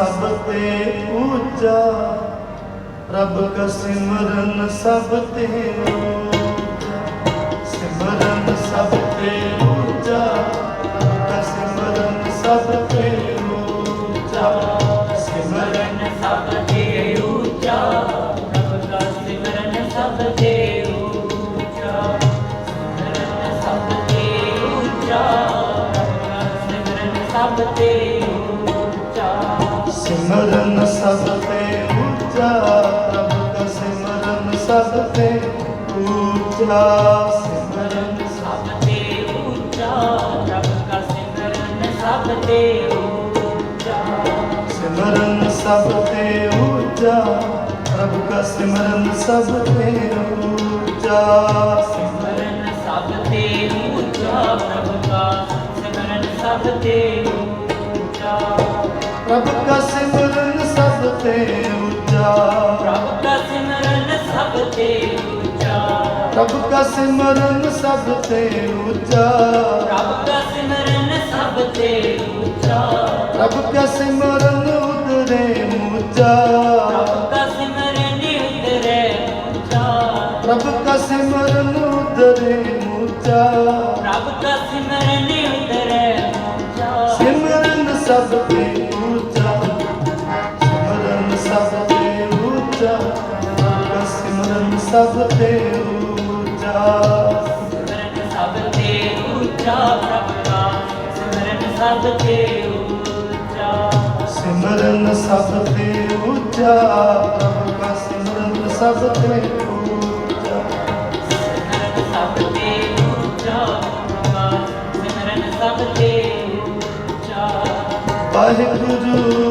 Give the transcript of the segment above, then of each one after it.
ਸਭ ਤੇ ਉੱਚਾ, ਰੱਬ ਕਾ ਸਿਮਰਨ ਸਭ ਤੇ ਸਿਮਰਨ ਸਭ ਤੇ ਉੱਚਾ, ਰੱਬ ਕਾ ਸਿਮਰਨ ਸਭ ਉੱਚਾ ਸਿਮਰਨ ਸਭ ਤੇ ਉੱਚਾ ਪ੍ਰਭ ਦਾ ਸਿਮਰਨ ਸਭ ਤੇ ਉੱਚਾ ਸਿਮਰਨ ਸਭ ਤੇ ਉੱਚਾ ਰੱਬ ਕਾ ਸਿਮਰਨ ਸਭ ਤੇ ਉੱਚਾ ਸਿਮਰਨ ਸਭ ਤੇ ਉੱਚਾ ਪ੍ਰਭ ਦਾ ਸਿਮਰਨ ਸਭ ਤੇ ਉੱਚਾ ਰੱਬ ਕਾ ਸਿਮਰਨ ਸਭ ਤੇ ਉੱਚਾ ਰੱਬ ਕਾ ਸਿਮਰਨ ਸਭ ਤੇ ਉੱਚਾ। ਪ੍ਰਭ ਦਾ ਸਿਮਰਨ ਸਭ ਤੇ ਉੱਚਾ। ਰੱਬ ਕਾ ਸਿਮਰਨ ਉਦਰੇ ਮੂਚਾ। ਪ੍ਰਭ ਦਾ ਸਿਮਰਨ ਉਤਰੇ ਉੱਚਾ ਰੱਬ ਕਾ ਸਿਮਰਨ ਉਦਰੇ ਮੂਚਾ। ਪ੍ਰਭ ਦਾ ਸਿਮਰਨ ਉਤਰੇ ਉੱਚਾ ਸਿਮਰਨ ਸਭ ਤੇ ਉੱਚਾ। ਸਿਮਰਨ ਸਭ ਤੇ ਉੱਚਾ। ਰੱਬ ਸਿਮਰਨ ਸਭ ਤੇ ਸਿਮਰਨ ਸਭ ਤੇ ਉੱਚਾ ਪ੍ਰਭ ਦਾ ਸਿਮਰਨ ਸਭ ਤੇ ਉੱਚਾ। ਸਿਮਰਨ ਸਭ ਤੇ ਉੱਚਾ ਰੱਬ ਕਾ ਸਿਮਰਨ ਸਭ ਤੇ ਉੱਚਾ। ਸਿਮਰਨ ਸਭ ਤੇ ਉੱਚਾ ਪ੍ਰਭ ਦਾ ਸਿਮਰਨ ਸਭ ਤੇ ਉੱਚਾ। ਵਾਹਿਗੁਰੂ ਵਾਹਿਗੁਰੂ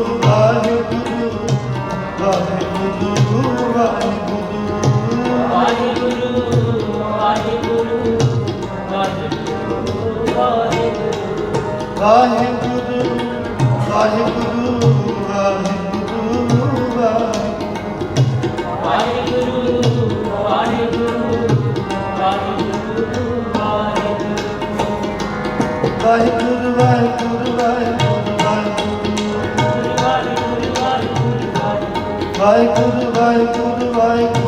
ਵਾਹਿਗੁਰੂ ਵਾਹਿਗੁਰੂ ਵਾਹਿਗੁਰੂ ਵਾਹਿਗੁਰੂ ਵਾਹਿਗੁਰੂ ਵਾਹਿਗੁਰੂ ਵਾਹਿਗੁਰੂ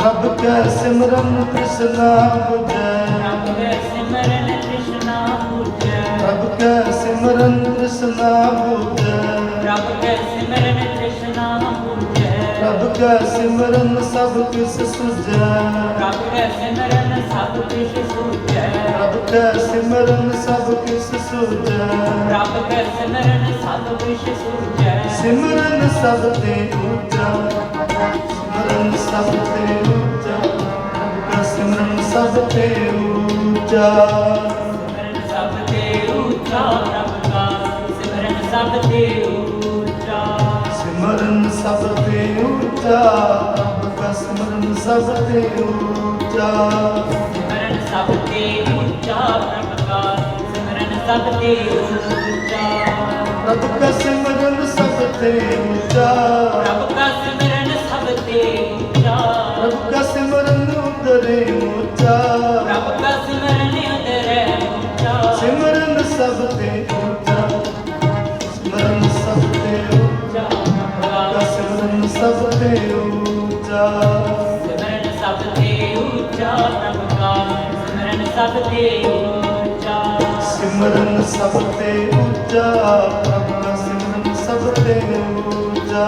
ਰੱਬ ਕੈ ਸਿਮਰਨ ਕ੍ਰਿਸ਼ਨਾ ਬੁਝੈ ਰੱਬ ਕੈ ਸਿਮਰਨ ਕ੍ਰਿਸ਼ਨਾ ਬੁਝੈ ਰੱਬ ਕਾ ਸਿਮਰਨ ਸਭ ਕਿਸ ਸੁਝੈ। ਰੱਬ ਕਾ ਸਿਮਰਨ ਸਭ ਕਿਸ ਸੁਝੈ। ਰੱਬ ਕਾ ਸਿਮਰਨ ਸਭ ਕਿਸ ਸੁਝੈ। ਰੱਬ ਕਾ ਸਿਮਰਨ ਸਭ ਕਿਸ ਸੁਝੈ। ਸਿਮਰਨ ਸਭ ਤੇ ਉੱਚਾ। ਸਿਮਰਨ ਸਭ ਤੇ ਉੱਚਾ। ਰੱਬ ਕਾ ਸਿਮਰਨ ਸਭ ਤੇ ਉੱਚਾ। ਸਿਮਰਨ ਸਭ ਤੇ ਉੱਚਾ ਰੱਬ ਕਾ। ਸਿਮਰਨ ਸਭ ਤੇ ਉੱਚਾ ਰੱਬ ਕਾ ਸਿਮਰਨ ਸਭ ਤੇ ਉੱਚਾ। ਸਿਮਰਨ ਸਭ ਤੇ ਉੱਚਾ ਪ੍ਰਭ ਦਾ ਸਿਮਰਨ ਸਭ ਤੇ ਉੱਚਾ। ਰੱਬ ਕਾ ਸਿਮਰਨ ਸਭ ਤੇ ਉੱਚਾ। ਪ੍ਰਭ ਦਾ ਸਿਮਰਨ ਸਭ ਤੇ ਉੱਚਾ। ਰੱਬ ਕਾ ਸਿਮਰਨ ਉਦਰੇ ਉੱਚਾ। ਪ੍ਰਭ ਦਾ ਸਿਮਰਨ ਉਦਰੇ ਉੱਚਾ। ਸਿਮਰਨ ਸਭ ਤੇ ਸਿਮਰਨ ਸਭ ਤੇ ਉੱਚਾ ਸਿਮਰਨ ਸਭ ਤੇ ਉੱਚਾ।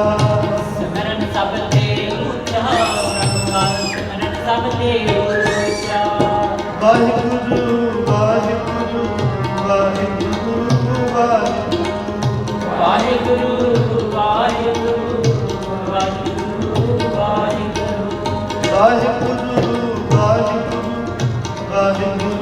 ਸਿਮਰਨ ਸਭ ਤੇ ਉੱਚਾ ਪ੍ਰਭ ਦਾ ਸਿਮਰਨ ਸਭ ਤੇ ਉੱਚਾ। ਵਾਹਿਗੁਰੂ ਵਾਹਿਗੁਰੂ ਵਾਹਿਗੁਰੂ ਵਾਹਿਗੁਰੂ। ਵਾਹਿਗੁਰੂ ਵਾਹਿਗੁਰੂ ਵਾਹਿਗੁਰੂ। ਵਾਹਿਗੁਰੂ ਵਾਹਿਗੁਰੂ ਵਾਹਿਗੁਰੂ।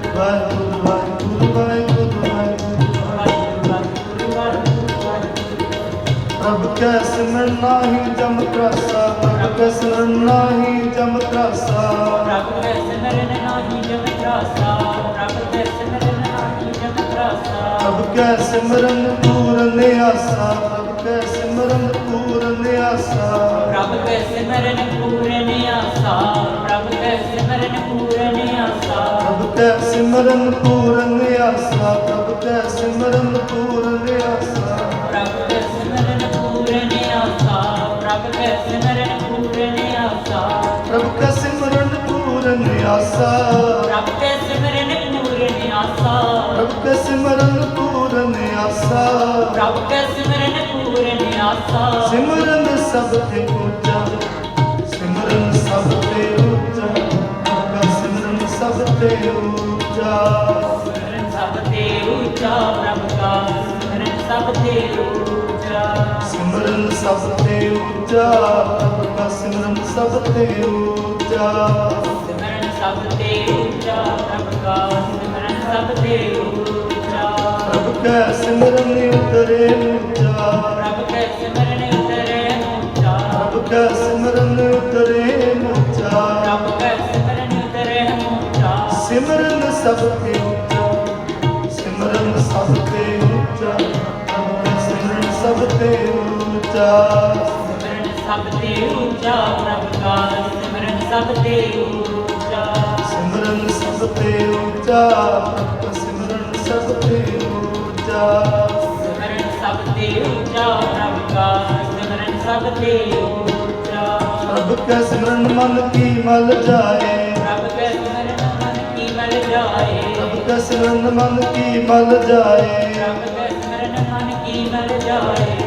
ਕਸਰ ਨਾਹੀ ਜਮ ਤਰਾਸਾ ਪ੍ਰਭ ਕਸਰ ਨਾਹੀ ਜਮ ਤਰਾਸਾ ਪ੍ਰਭ ਕਸਰ ਨਾਹੀ ਜਮ ਤਰਾਸਾ ਪ੍ਰਭ ਕਸਰ ਨਾਹੀ ਜਮ ਤਰਾਸਾ ਪ੍ਰਭ ਕੈ ਸਿਮਰਨ ਪੂਰਨ ਆਸਾ ਪ੍ਰਭ ਕੈ ਸਿਮਰਨ ਪੂਰਨ ਆਸਾ ਪ੍ਰਭ ਕੈ ਸਿਮਰਨ ਪੂਰਨ ਆਸਾ ਪ੍ਰਭ ਕੈ ਸਿਮਰਨ ਪੂਰਨ ਆਸਾ ਤੈ ਸਿਮਰਨ ਪੂਰਨ ਆਸਾ ਪ੍ਰਭ ਤੈ ਸਿਮਰਨ ਪੂਰਨ ਆਸਾ। ਸਿਮਰਨ ਪੂਰਨ ਸਿਮਰਨ ਸਿਮਰਨ ਪੂਰਨ ਆਸਾ। ਸਿਮਰਨ ਸਭ ਤੇ ਪੂਜਾ ਤੇ ਉੱਚਾ ਸਿਮਰਨ ਸਭ ਤੇ ਉੱਚਾ ਪ੍ਰਭ ਕਾ ਸਿਮਰਨ ਸਭ ਤੇ ਉੱਚਾ ਸਿਮਰਨ ਸਭ ਤੇ ਉੱਚਾ ਪ੍ਰਭ ਕਾ ਸਿਮਰਨ ਸਭ ਤੇ ਉੱਚਾ ਸਿਮਰਨ ਸਭ ਤੇ ਉੱਚਾ ਪ੍ਰਭ ਕਾ ਸਿਮਰਨ ਸਭ ਤੇ ਉੱਚਾ ਪ੍ਰਭ ਕੈ ਸਿਮਰਨ ਉਤਰੇ ਸਭ ਤੇ ਉੱਚਾ ਸਿਮਰਨ ਸਭ ਤੇ ਉੱਚਾ ਸਿਮਰਨ ਸਭ ਤੇ ਉੱਚਾ। ਸਿਮਰਨ ਸਭ ਤੇ ਉੱਚਾ ਪ੍ਰਭ ਸਿਮਰਨ ਸਭ ਤੇ ਉੱਚਾ। ਸਿਮਰਨ ਸਭ ਤੇ ਉੱਚਾ ਸਿਮਰਨ ਸਭ ਤੇ ਉੱਚਾ। ਸਿਮਰਨ ਸਭ ਤੇ ਉੱਚਾ ਪ੍ਰਭ ਸਿਮਰਨ ਸਭ ਤੇ ਉੱਚਾ। ਪ੍ਰਭ ਕੈ ਸਿਮਰਨ ਮਨ ਕੀ ਮਲ ਜਾਏ ਕੈ ਸਿਮਰਨ ਮਨ ਕੀ ਮਲ ਜਾਏ।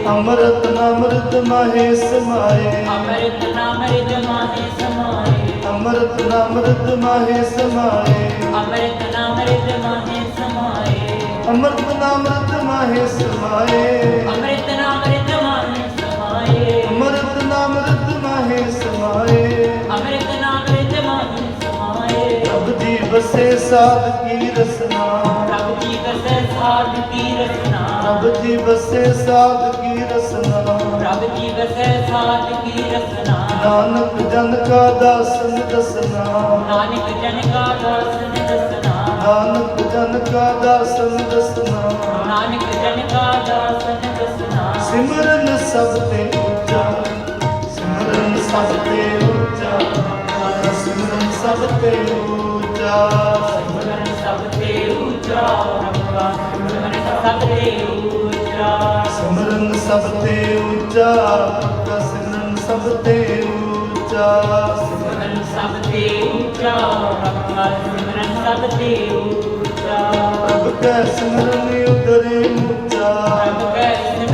ਅੰਮ੍ਰਿਤ ਨਾਮ੍ਰਿਤ ਮਾਹੇ ਸਮਾਏ। ਅੰਮ੍ਰਿਤ ਨਾਮ ਰਿਦ ਮਾਹੇ ਸਮਾਏ। ਅੰਮ੍ਰਿਤ ਨਾਮ੍ਰਿਤ ਮਾਹੇ ਸਮਾਏ। ਅੰਮ੍ਰਿਤ ਨਾਮ ਰਿਦ ਮਾਹੇ ਸਮਾਏ। ਅੰਮ੍ਰਿਤ ਨਾਮ੍ਰਿਤ ਮਾਹੇ ਸਮਾਏ। ਅੰਮ੍ਰਿਤ ਨਾਮ ਰਿਦ ਮਾਹੇ ਸਮਾਏ। ਅੰਮ੍ਰਿਤ ਨਾਮ੍ਰਿਤ ਮਾਹੇ ਸਮਾਏ। ਅੰਮ੍ਰਿਤ ਨਾਮ ਰਿਦ ਮਾਹੇ ਸਮਾਏ। ਪ੍ਰਭ ਜੀ ਵਸੇ ਸਾਧ ਸਾਧ ਕੀ ਰਸਨਾ? ਪ੍ਰਭ ਜੀ ਵਸੇ ਸਾਧ ਕੀ ਰਸਨਾ? ਪ੍ਰਭ ਜੀ ਵਸੈ ਸਾਧ ਕੀ ਰਸਨਾ? ਨਾਨਕ ਜਨ ਕਾ ਦਾਸਨ ਦਸਨਾ? ਨਾਨਕ ਜਨ ਕਾ ਦਾਸਨ ਦਸਨਾ? ਨਾਨਕ ਜਨ ਕਾ ਦਾਸਨ ਦਸਨਾ? ਨਾਨਕ ਜਨ ਕਾ ਦਾਸਨ ਦਸਨਾ? ਸਿਮਰਨ ਸਭ ਤੇ ਉੱਚਾ। ਸਿਮਰਨ ਸਭ ਤੇ ਉੱਚਾ। ਸਿਮਰਨ ਸਭ ਤੇ ਉੱਚਾ। ਸਿਮਰਨ ਸਭ ਤੇ ਉੱਚਾ। ਸਭ ਤੇ ਉੱਚਾ। ਸਿਮਰਨ ਸਭ ਤੇ ਉੱਚਾ ਸਿਮਰਨ ਸਭ ਤੇ ਉੱਚਾ। ਸਿਮਰਨ ਸਭ ਤੇ ਉੱਚਾ ਪ੍ਰਭ ਕਾ ਸਿਮਰਨ ਸਭ ਤੇ ਉੱਚਾ। ਪ੍ਰਭ ਕੈ ਸਿਮਰਨ ਉਤਰੇ ਉੱਚਾ। ਪ੍ਰਭ ਕੈ ਸਿਮਰਨ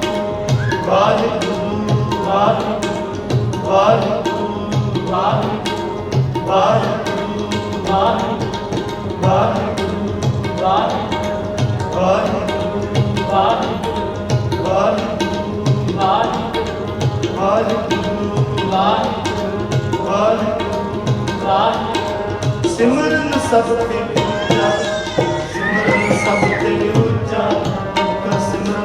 ਸਭ ਤੇ ਉੱਚਾ ਸਿਮਰਨ ਸਭ ਸਿਮਰਨ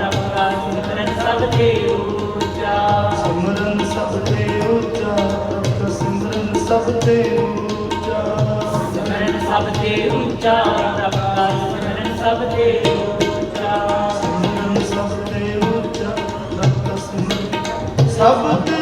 ਰੱਬ ਦਾ ਸਭ ਤੇ ਉੱਚਾ ਸਭ ਤੇ ਉੱਚਾ ਰੱਬ ਦਾ ਸਭ ਤੇ ਉੱਚਾ ਸਭ ਤੇ